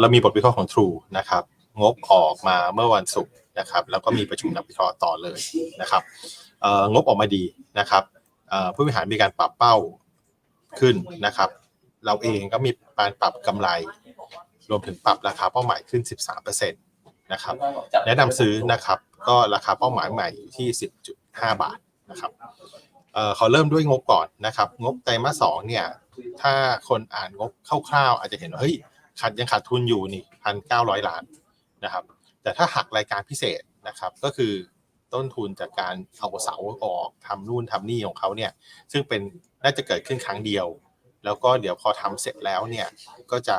เรามีบทวิเคราะห์ของ True นะครับงบออกมาเมื่อวันศุกร์นะครับแล้วก็มีประชุมนักวิเคราะห์ต่อเลยนะครับงบออกมาดีนะครับผู้บริหารมีการปรับเป้าขึ้นนะครับ เราเองก็มีการปรับกำไร รวมถึงปรับราคาเป้าหมายขึ้น 13%นะครับแนะนำซื้อนะครับก็ราคาเป้าหมายใหม่อยู่ที่ 10.5 บาทนะครับเขอเริ่มด้วยงบก่อนนะครับ งบไตรมาสสองเนี่ยถ้าคนอ่านงบคร่าวๆอาจจะเห็นว่าเฮ้ย ขาดยังขาดทุนอยู่นี่พันเก้าร้อยล้านนะครับ แต่ถ้าหักรายการพิเศษนะครับก็คือต้นทุนจากการเอาเสาออกทำนู่นทำนี่ของเขาเนี่ยซึ่งเป็นน่าจะเกิดขึ้นครั้งเดียว แล้วก็เดี๋ยวพอทำเสร็จแล้วเนี่ยก็จะ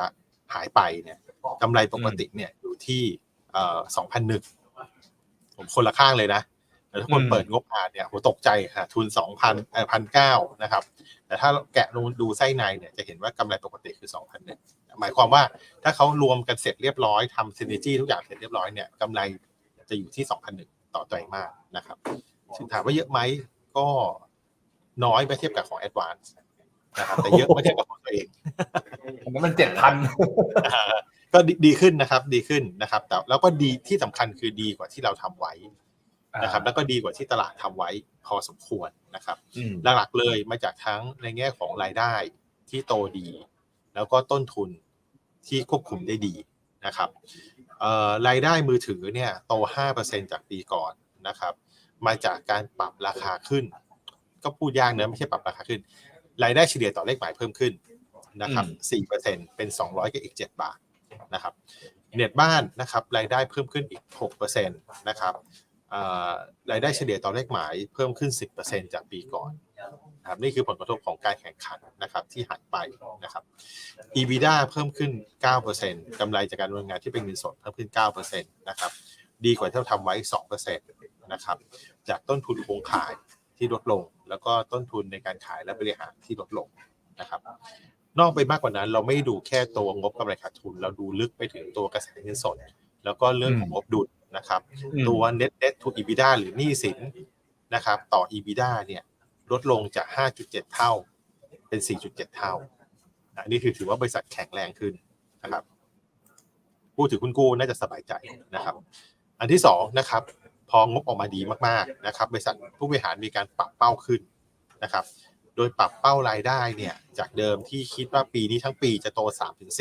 หายไปเนี่ยกำไรปกติเนี่ยอยู่ที่สองพันหนึ่งผมคนละข้างเลยนะแต่ถ้าคนเปิดงบอ่านเนี่ยโหตกใจค่ะทุนสองพันเอ่อพันเก้านะครับ แต่ถ้าแกะลงดูไส้ในเนี่ยจะเห็นว่ากำไรปกติคือ2,000เนี่ย หมายความว่าถ้าเขารวมกันเสร็จเรียบร้อยทำซินเนจี้ทุกอย่างเสร็จเรียบร้อยเนี่ยกำไรจะอยู่ที่2,001ต่อไตรมาสนะครับซึ่งถามว่าเยอะไหมก็น้อยเมื่อเทียบกับของ a d v a n c e นะครับแต่เยอะเมื่อเทียบกับของตัวเองอันนั้นมันเจ็ดพันก็ดีดีขึ้นนะครับ ดีขึ้นนะครับ แต่แล้วก็ดีที่สำคัญคือดีกว่าที่เราทำไว้นะครับ แล้วก็ดีกว่าที่ตลาดทำไว้พอสมควรนะครับหลักๆเลยมาจากทั้งในแง่ของรายได้ที่โตดี แล้วก็ต้นทุนที่ควบคุมได้ดีนะครับเอ่อรายได้มือถือเนี่ยโต 5%จากปีก่อนนะครับมาจากการปรับราคาขึ้น ก็พูดยากเนอะไม่ใช่ปรับราคาขึ้น รายได้เฉลี่ยต่อเลขหมายเพิ่มขึ้นนะครับ4%เป็น 200กับอีก 7 บาทนะครับเน็ตบ้านนะครับรายได้เพิ่มขึ้นอีก6%นะครับเอ่อรายได้เฉลี่ยต่อเลขหมายเพิ่มขึ้น 10%จากปีก่อน นะครับนี่คือผลกระทบของการแข่งขันนะครับที่หายไปนะครับ EBITDA เพิ่มขึ้น 9%กำไรจากการดำเนินงานที่เป็นเงินสดเพิ่มขึ้น 9%นะครับดีกว่าที่เราทำไว้ 2%นะครับจากต้นทุนโครงขายที่ลดลง แล้วก็ต้นทุนในการขายและบริหารที่ลดลงนะครับนอกไปมากกว่านั้นเราไม่ดูแค่ตัวงบกำไรขาดทุน เราดูลึกไปถึงตัวกระแสเงินสด แล้วก็เรื่องของงบดุลนะครับ ตัว net debt to EBITDA หรือหนี้สินนะครับต่อ EBITDA เนี่ย ลดลงจาก 5.7 เท่าเป็น 4.7 เท่าอันนี้คือถือว่าบริษัทแข็งแรงขึ้นนะครับผู้ถือคุณกู้น่าจะสบายใจนะครับ อันที่สองนะครับพองบออกมาดีมากๆนะครับ บริษัทผู้บริหารมีการปรับเป้าขึ้นนะครับ โดยปรับเป้ารายได้เนี่ยจากเดิมที่คิดว่าปีนี้ทั้งปีจะโต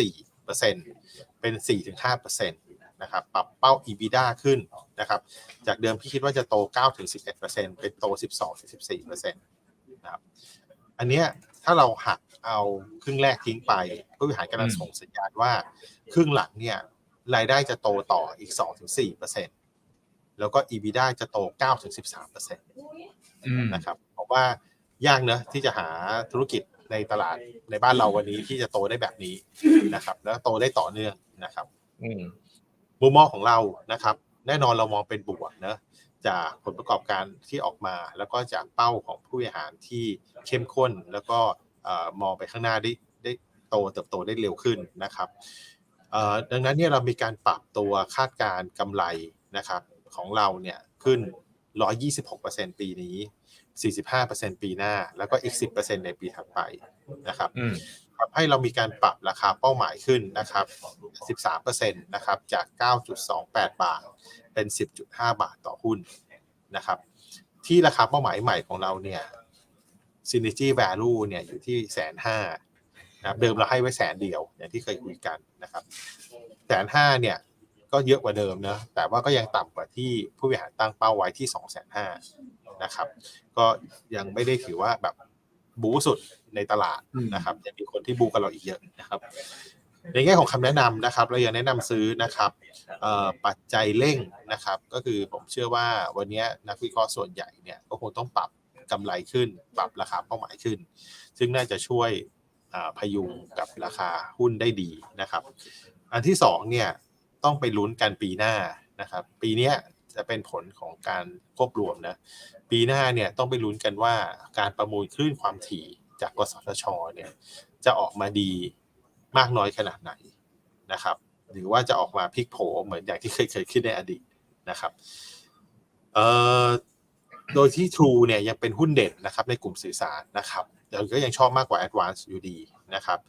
3-4%เป็น 4-5%นะครับปรับเป้า EBITDA ขึ้นนะครับจากเดิมที่คิดว่าจะโต 9-11%เป็นโต 12-14% นะครับ อันเนี้ยถ้าเราหักเอาครึ่งแรกทิ้งไปผู้บริหารกำลังส่งสัญญาณว่า ครึ่งหลังเนี่ยรายได้จะโตต่ออีก 2-4%แล้วก็ EBITDA จะโต 9-13%นะครับเพราะว่ายากเนอะที่จะหาธุรกิจในตลาดในบ้านเราวันนี้ที่จะโตได้แบบนี้นะครับ แล้วโตได้ต่อเนื่องนะครับอืมมุมมองของเรานะครับ แน่นอนเรามองเป็นบวกนะ จากผลประกอบการที่ออกมา แล้วก็จากเป้าของผู้บริหารที่เข้มข้น แล้วก็มองไปข้างหน้าได้ได้โตเติบโตได้เร็วขึ้นนะครับดังนั้นเนี่ยเรามีการปรับตัวคาดการกำไรนะครับของเราเนี่ยขึ้น 126%ปีนี้ 45%ปีหน้า แล้วก็อีก 10%ในปีถัดไปนะครับ ทำให้เรามีการปรับราคาเป้าหมายขึ้นนะครับ 13%นะครับ จาก 9.28 บาท เป็น 10.5 บาทต่อหุ้นนะครับ ที่ราคาเป้าหมายใหม่ของเราเนี่ย synergy value เนี่ยอยู่ที่แสนห้านะครับเดิมเราให้ไว้แสนเดียว อย่างที่เคยคุยกันนะครับแสนห้าเนี่ยก็เยอะกว่าเดิมนะแต่ว่าก็ยังต่ำกว่าที่ผู้บริหารตั้งเป้าไว้ที่2 5 0 0 0นะครับ ก็ยังไม่ได้ถือว่าแบบ บูสุดในตลาดนะครับยังมีคนที่บูกับเราอีกเยอะนะครับ ในแง่ของคำแนะนำนะครับ เรายังแนะนำซื้อนะครับเอ่อปัจจัยเร่งนะครับ ก็คือผมเชื่อว่าวันนี้นักวิเคราะห์ส่วนใหญ่เนี่ยก็คงต้องปรับกำไรขึ้น ปรับราคาเป้าหมายขึ้น ซึ่งน่าจะช่วยอ่าพยุงกับราคาหุ้นได้ดีนะครับ อันที่สองเนี่ยต้องไปลุ้นกันปีหน้านะครับ ปีเนี้ยจะเป็นผลของการควบรวมนะ ปีหน้าเนี่ยต้องไปลุ้นกันว่าการประมูลคลื่นความถี่จากกสทชเนี่ยจะออกมาดีมากน้อยขนาดไหนนะครับ หรือว่าจะออกมาพลิกโผเหมือนอย่างที่เคยเคยขึ้นในอดีตนะครับเอ่อโดยที่ True เนี่ยยังเป็นหุ้นเด่นนะครับในกลุ่มสื่อสารนะครับแต่ก็ยังชอบมากกว่า Advance อยู่ดีนะครับ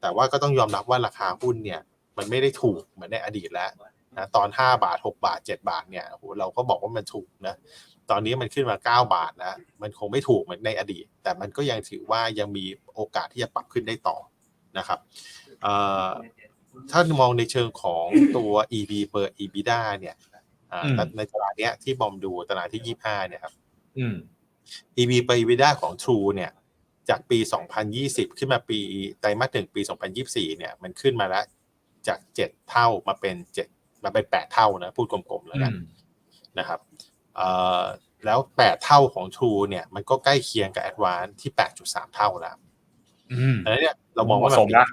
แต่ว่าก็ต้องยอมรับว่าราคาหุ้นเนี่ยมันไม่ได้ถูกเหมือนในอดีตแล้วนะตอนห้าบาทหกบาทเจ็ดบาทเนี่ยโหเราก็บอกว่ามันถูกนะ ตอนนี้มันขึ้นมาเก้าบาทนะมันคงไม่ถูกเหมือนในอดีต แต่มันก็ยังถือว่ายังมีโอกาสที่จะปรับขึ้นได้ต่อนะครับเอ่อถ้ามองในเชิงของตัว EV per EBITDA เนี่ยอ่าอืมในตลาดเนี้ยที่บอมดูตลาดที่ยี่ห้าเนี่ยครับอืม EV per EBITDA ของ True เนี่ย จากปี 2020 ขึ้นมาปีไตรมาสหนึ่งปี 2024 เนี่ย มันขึ้นมาแล้วจาก 7 เท่ามาเป็น 7 มาเป็น 8 เท่านะ พูดกลมๆแล้วกันนะครับเอ่อ แล้ว 8 เท่าของ True เนี่ย มันก็ใกล้เคียงกับ Advance ที่ 8.3 เท่าแล้วอืมอันนี้เนี่ยเรามองว่าผมันสมปิดละ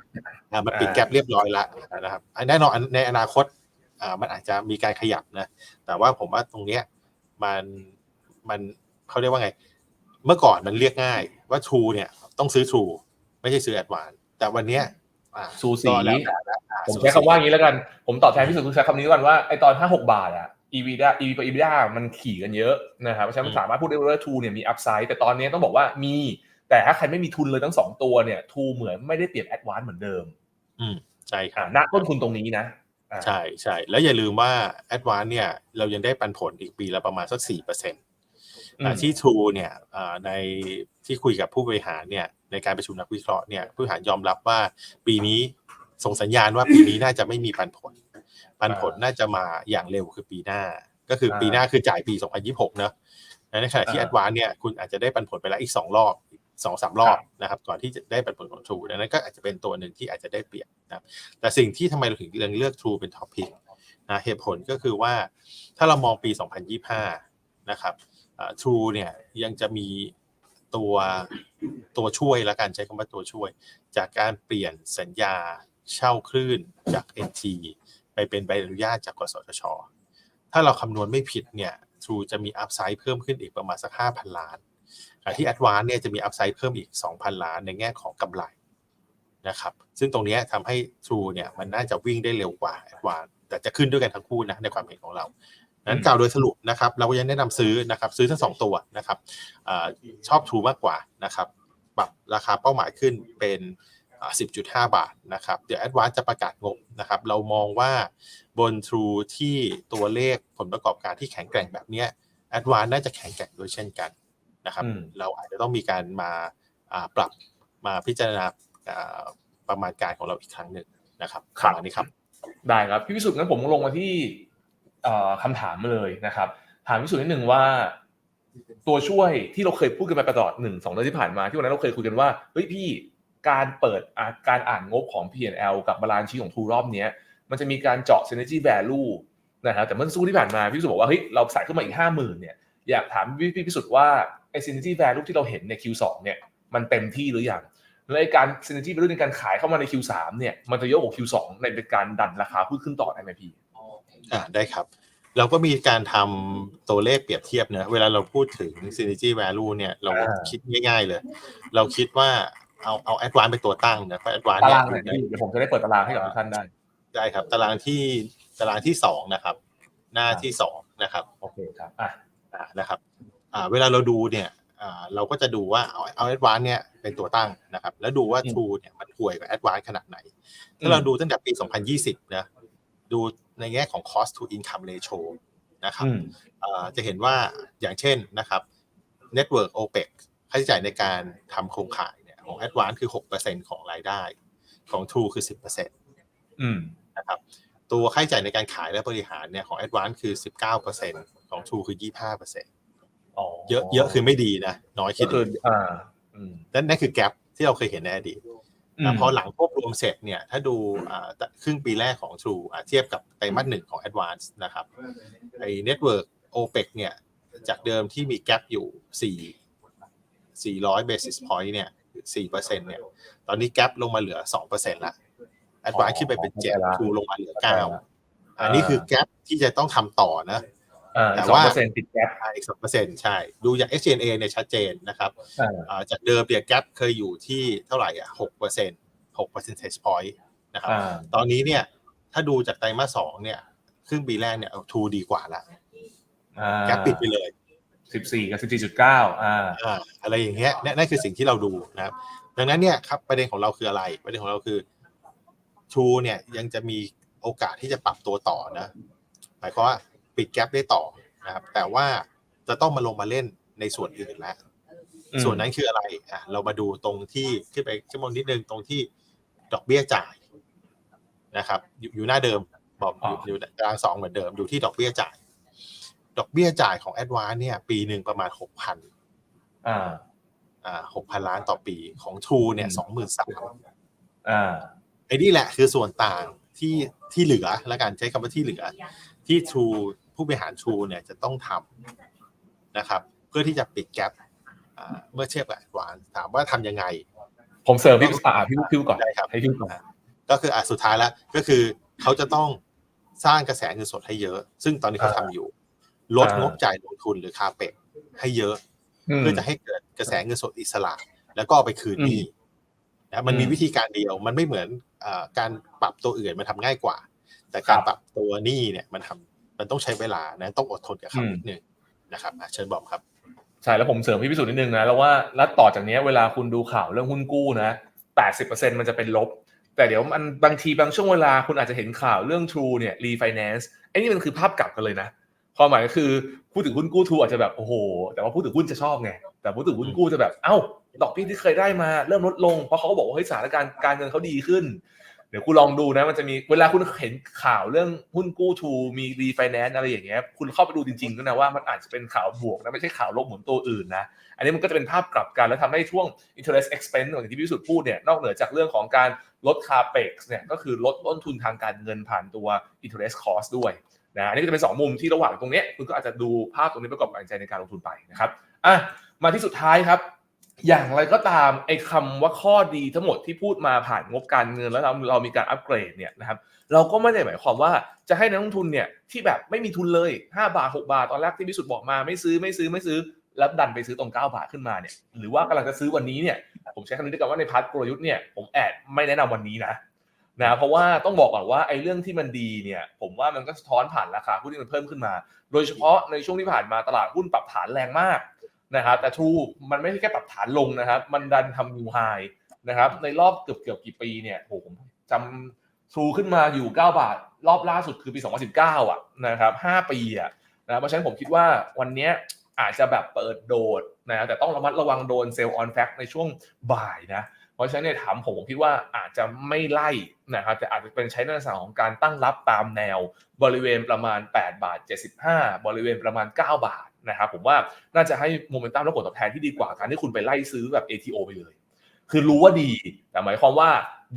อ่ามันปิดอ่าแกลบเรียบร้อยแล้วนะครับอันแน่นอนในอนาคตอ่ามันอาจจะมีการขยับนะ แต่ว่าผมว่าตรงเนี้ยมันมันเขาเรียกว่าไง เมื่อก่อนมันเรียกง่ายว่า True เนี่ย ต้องซื้อ True ไม่ใช่ซื้อ Advance แต่วันเนี้ยอ่าสูสีก็แล้วแต่ละอ่าผมสูใช้สีคำว่าอย่างนี้แล้วกัน ผมตอบแทนพี่สุดคือใช้คำนี้ก่อนว่าไอตอนห้าหกบาทอะ EV ได้ EV กับ EBITDA มันขี่กันเยอะนะครับเพราะฉะนั้นมันสามารถพูดได้ว่าทูเนี่ยมีอัพไซด์แต่ตอนนี้ต้องบอกว่ามี แต่ถ้าใครไม่มีทุนเลยทั้งสองตัวเนี่ยทูเหมือนไม่ได้เปรียบแอดวานซ์เหมือนเดิม อืมใช่ครัอ่าบณต้นทุนตรงนี้นะอ่าใช่ใช่แล้วอย่าลืมว่า Advance เนี่ยเรายังได้ปันผลอีกปีละประมาณสักสี่เปอร์เซ็นต์อืมที่ True เนี่ยอ่าในที่คุยกับผู้บริหารเนี่ยในการประชุมนักวิเคราะห์เนี่ยผู้บริหารยอมรับว่าปีนี้ส่งสัญญาณว่าปีนี้น่าจะไม่มีปันผล ปันผลน่าจะมาอย่างเร็วคือปีหน้า ก็คือปีหน้าคือจ่ายปี 2026เนอะในขณะที่ Advance เนี่ยคุณอาจจะได้ปันผลไปแล้วอีก 2 รอบสองสามรอบนะครับก่อนที่จะได้ปันผลของ True ดังนั้นก็อาจจะเป็นตัวหนึ่งที่อาจจะได้เปรียบนะครับแต่สิ่งที่ทำไมเราถึงเลือกเลือก True เป็นท็อปพิกนะเหตุผลก็คือว่าถ้าเรามองปี 2025 นะครับทรูเนี่ยยังจะมีตัวตัวช่วยและการใช้คำว่าตัวช่วย จากการเปลี่ยนสัญญาเช่าคลื่นจาก NT ไปเป็นใบอนุญาตจากกสทช ถ้าเราคำนวณไม่ผิดเนี่ยทรูจะมีอัพไซด์เพิ่มขึ้นอีกประมาณสัก 5,000 ล้านขณะที่ Advance เนี่ยจะมีอัพไซด์เพิ่มอีก 2,000 ล้านในแง่ของกำไรนะครับ ซึ่งตรงเนี้ยทำให้ True เนี่ยมันน่าจะวิ่งได้เร็วกว่า Advance แต่จะขึ้นด้วยกันทั้งคู่นะในความเห็นของเรานั้นกล่าวโดยสรุปนะครับเราก็ยังแนะนำซื้อนะครับซื้อทั้งสองตัวนะครับอาชอบ True มากกว่านะครับปรับราคาเป้าหมายขึ้นเป็นอ่า 10.5 บาทนะครับ เดี๋ยว Advance จะประกาศงบนะครับ เรามองว่าบน True ที่ตัวเลขผลประกอบการที่แข็งแกร่งแบบเนี้ย Advance น่าจะแข็งแกร่งด้วยเช่นกันนะครับอืมเราอาจจะต้องมีการมาอ่าปรับมาพิจารณาอ่าประมาณการของเราอีกครั้งหนึ่งนะครับประมาณนี้ครับ ได้ครับพี่พิสุทธิ์งั้นผมลงมาที่เอ่อคำถามมาเลยนะครับ ถามพี่พิสุทธิ์นิดหนึ่งว่า ตัวช่วยที่เราเคยพูดกันมาตลอดหนึ่งสองเดือนที่ผ่านมาที่วันนั้นเราเคยคุยกันว่าเฮ้ยพี่ การเปิดอะการอ่านงบของ P&L กับบาลานซ์ชีของทูรอบเนี้ยมันจะมีการเจาะ synergy value นะครับแต่เมื่อสักครู่ที่ผ่านมาพี่พิสุทธิ์บอกว่าเฮ้ยเราใส่ขึ้นมาอีกห้าหมื่นเนี่ยอยากถามพี่พี่พิสุทธิ์ว่าไอ้ synergy value ที่เราเห็นใน Q2 เนี่ยมันเต็มที่หรือยังและไอ้การ synergy value ในการขายเข้ามาใน Q3 เนี่ยมันจะเยอะกว่า Q2 ในเป็นการดันราคาพืชขึ้นต่อได้ไหมพี่อ่าได้ครับ เราก็มีการทำตัวเลขเปรียบเทียบเนะเวลาเราพูดถึง synergy value เนี่ยเราอ่าคิดง่าย ๆเลย เราคิดว่า เอาเอา advance เป็นตัวตั้งนะเพราะ advance ตาเนี่รายงหน่อยพี่เดี๋ยวผมจะได้เปิดตารางให้กับทุกท่านได้ได้ครับ ตารางที่ตารางที่สองนะครับ หน้าที่สองนะครับโอเคครับอะอ่านะครับอ่าเวลาเราดูเนี่ยอ่าเราก็จะดูว่าเอาเอา advance เนี่ยเป็นตัวตั้งนะครับ แล้วดูว่าอืม True เนี่ยมันห่วยกว่า advance ขนาดไหนอืถ้ามเราดูตั้งแต่ปี 2020 นะดูในแง่ของ cost to income ratio นะครับอืมเอ่อจะเห็นว่าอย่างเช่นนะครับ network OPEX ค่าใช้จ่ายในการทำโครงข่ายเนี่ย ของ Advance คือ 6%ของรายได้ของ True คือ 10%อืมนะครับตัวค่าใช้จ่ายในการขายและบริหารเนี่ยของ Advance คือ 19%ของ True คือ 25%อ๋อเยอะเยอะคือไม่ดีนะ น้อยคิก็ดคืออ่าอืมนั่นนั่นคือ gap ที่เราเคยเห็นในอดีตแต่พอหลังควบรวมเสร็จเนี่ยถ้าดูอ่าครึ่งปีแรกของ True อะเทียบกับไตรมาสหนึ่งของ Advance นะครับไอ้ Network OPEX เนี่ยจากเดิมที่มี gap อยู่ 4 400 basis point เนี่ย 4%เนี่ย ตอนนี้ gap ลงมาเหลือ 2%ละ Advance ขึ้นไปเป็น7 True ลงมาเหลือ 9 อันนี้คือ gap ที่จะต้องทำต่อนะอ่าแต่สองว่าเปอร์เซ็นต์ติดแก๊ปอ่าอีก2%ใช่ ดูจาก SG&A เนี่ยชัดเจนนะครับอ่าอ่าจากเดิมเนี่ย gap เคยอยู่ที่เท่าไหร่อะ6% 6 percentage point นะครับอ่าตอนนี้เนี่ยถ้าดูจากไตรมาสสองเนี่ยครึ่งปีแรกเนี่ยทูดีกว่าละอ่าแกปปิดไปเลย สิบสี่กับสิบสี่จุดเก้าอ่าอ่าอะไรอย่างเงี้ยนั่นนั่นคือสิ่งที่เราดูนะครับ ดังนั้นเนี่ยครับประเด็นของเราคืออะไร ประเด็นของเราคือ True เนี่ยยังจะมีโอกาสที่จะปรับตัวต่อนะหมายความว่าปิดแกลบได้ต่อนะครับ แต่ว่าจะต้องมาลงมาเล่นในส่วนอื่นแล้วอืมส่วนนั้นคืออะไรอะเรามาดูตรงที่ขึ้นไปขึ้นมานิดนึงตรงที่ดอกเบี้ยจ่ายนะครับ อยู่อยู่หน้าเดิมบอกอยู่อยู่กลางสองเหมือนเดิมอยู่ที่ดอกเบี้ยจ่าย ดอกเบี้ยจ่ายของแอดวานเนี่ย ปีหนึ่งประมาณหกพันอ่า อ่าหกพันล้านต่อปีของ True เนี่ยอืมสองหมื่นสามอ่าไอ้นี่แหละคือส่วนต่างที่ที่เหลือและการใช้คำว่าที่เหลือ ที่ True ผู้บริหาร True เนี่ยจะต้องทำนะครับ เพื่อที่จะปิดแกลบอ่าเมื่อเทียบกับแอดวานถามว่าทำยังไง ผมเสริมพี่อ่าพี่พี่ก่อนได้ครับให้พี่ก่อนก็คืออะสุดท้ายแล้วก็คือเขาจะต้องสร้างกระแสเงินสดให้เยอะ ซึ่งตอนนี้เขาทำอยู่ ลดงบจ่ายลงทุนหรือคาเปกให้เยอะ เพื่อจะให้เกิดกระแสเงินสดอิสระ แล้วก็เอาไปคืนหนี้นะมันมีอืมวิธีการเดียวมันไม่เหมือนอาการปรับตัวอื่นมันทำง่ายกว่า แต่การครับปรับตัวหนี้เนี่ยมันทำมันต้องใช้เวลานะต้องอดทนกับเขาอืมนิดนึงนะครับอะเชิญบอมครับใช่แล้วผมเสริมพี่พิสุทธิ์นิดนึงนะแล้วว่าแล้วต่อจากเนี้ยเวลาคุณดูข่าวเรื่องหุ้นกู้นะ80%มันจะเป็นลบ แต่เดี๋ยวมันบางทีบางช่วงเวลาคุณอาจจะเห็นข่าวเรื่อง True เนี่ย refinance ไอ้นี่มันคือภาพกลับกันเลยนะ ความหมายก็คือพูดถึงหุ้นกู้ True อาจจะแบบโอ้โห แต่ว่าพูดถึงหุ้นจะชอบไง แต่พูดถึงหุ้นกู้จะแบบ เอ้า ดอกเบี้ยที่เคยได้มาเริ่มลดลง เพราะเขาก็บอกว่าเฮ้ยสถานการณ์การเงินเขาดีขึ้น เดี๋ยวคุณลองดูนะ มันจะมีเวลาคุณเห็นข่าวเรื่องหุ้นกู้ทูมีรีไฟแนนซ์อะไรอย่างเงี้ย คุณเข้าไปดูจริงๆด้วยนะว่ามันอาจจะเป็นข่าวบวกนะไม่ใช่ข่าวลบเหมือนตัวอื่นนะ อันนี้มันก็จะเป็นภาพกลับกันแล้วทำให้ช่วง interest expense อย่างที่พี่วิสุทธ์พูดเนี่ยนอกเหนือจากเรื่องของการลด capex เนี่ยก็คือลดต้นทุนทางการเงินผ่านตัว interest cost ด้วย นะอันนี้ก็จะเป็นสองมุมที่ระหว่างตรงนี้คุณก็อาจจะดูภาพตรงนี้ประกอบกับใจในการลงทุนไปนะครับอะมาที่สุดท้ายครับ อย่างไรก็ตามไอ้คำว่าข้อดีทั้งหมดที่พูดมาผ่านงบการเงินแล้วเราเรามีการอัปเกรดเนี่ยนะครับเราก็ไม่ได้หมายความว่าจะให้นักลงทุนเนี่ยที่แบบไม่มีทุนเลย 5 บาท 6 บาท ตอนแรกที่พิสุทธ์บอกมาไม่ซื้อไม่ซื้อไม่ซื้อแล้วดันไปซื้อตรง 9 บาทขึ้นมาเนี่ยหรือว่ากำลังจะซื้อวันนี้เนี่ยผมใช้คำนี้ด้วยกันว่าในพาร์ทกลยุทธ์เนี่ยผมแอดไม่แนะนำวันนี้นะ นะเพราะว่าต้องบอกก่อนว่าไอ้เรื่องที่มันดีเนี่ยผมว่ามันก็สะท้อนผ่านราคาหุ้นที่มันเพิ่มขึ้นมา โดยเฉพาะในช่วงที่ผ่านมาตลาดหุ้นปรับฐานแรงมากนะครับแต่ทูมันไม่ใช่แค่ปรับฐานลงนะครับ มันดันทำนิวไฮนะครับในรอบเกือบเกือบกี่ปีเนี่ยโหผมจำทูขึ้นมาอยู่ 9 บาท รอบล่าสุดคือปี 2019 อะนะครับ5ปีอะนะเพราะฉะนั้นผมคิดว่าวันนี้ อาจจะแบบเปิดโดดนะแต่ต้องระมัดระวังโดนเซลล์ออนแฟกในช่วงบ่ายนะเพราะฉะนั้นเนี่ยถามผมผมคิดว่าอาจจะไม่ไล่นะครับแต่อาจจะเป็นใช้ในลักษณะของการตั้งรับตามแนว บริเวณประมาณ 8 บาท 75 บริเวณประมาณ 9 บาทนะครับผมว่าน่าจะให้โมเมนตัมและผลตอบแทนที่ดีกว่าการที่คุณไปไล่ซื้อแบบ ATO ไปเลย คือรู้ว่าดีแต่หมายความว่า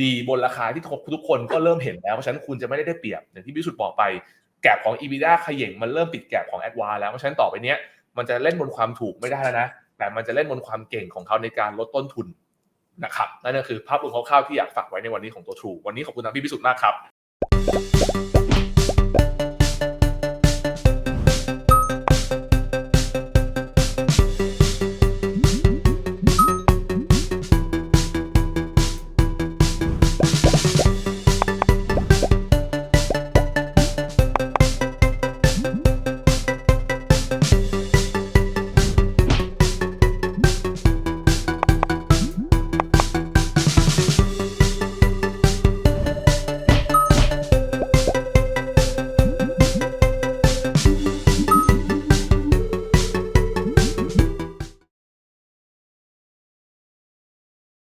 ดีบนราคาที่ทุกคนก็เริ่มเห็นแล้วเพราะฉะนั้นคุณจะไม่ได้ได้เปรียบอย่างที่พิสุทธ์บอกไปแกลบของ EBITDA ขย่งมันเริ่มปิดแกลบของ a d v a n แล้วเพราะฉะนั้นต่อไปเนี้ย มันจะเล่นบนความถูกไม่ได้แล้วนะ แต่มันจะเล่นบนความเก่งของเขาในการลดต้นทุนนะครับนั่นก็คือภาพรวมคร่าวๆที่อยากฝากไว้ในวันนี้ของตัวถูวันนี้ขอบคุณทางพี่พิสุทธิ์มากครับ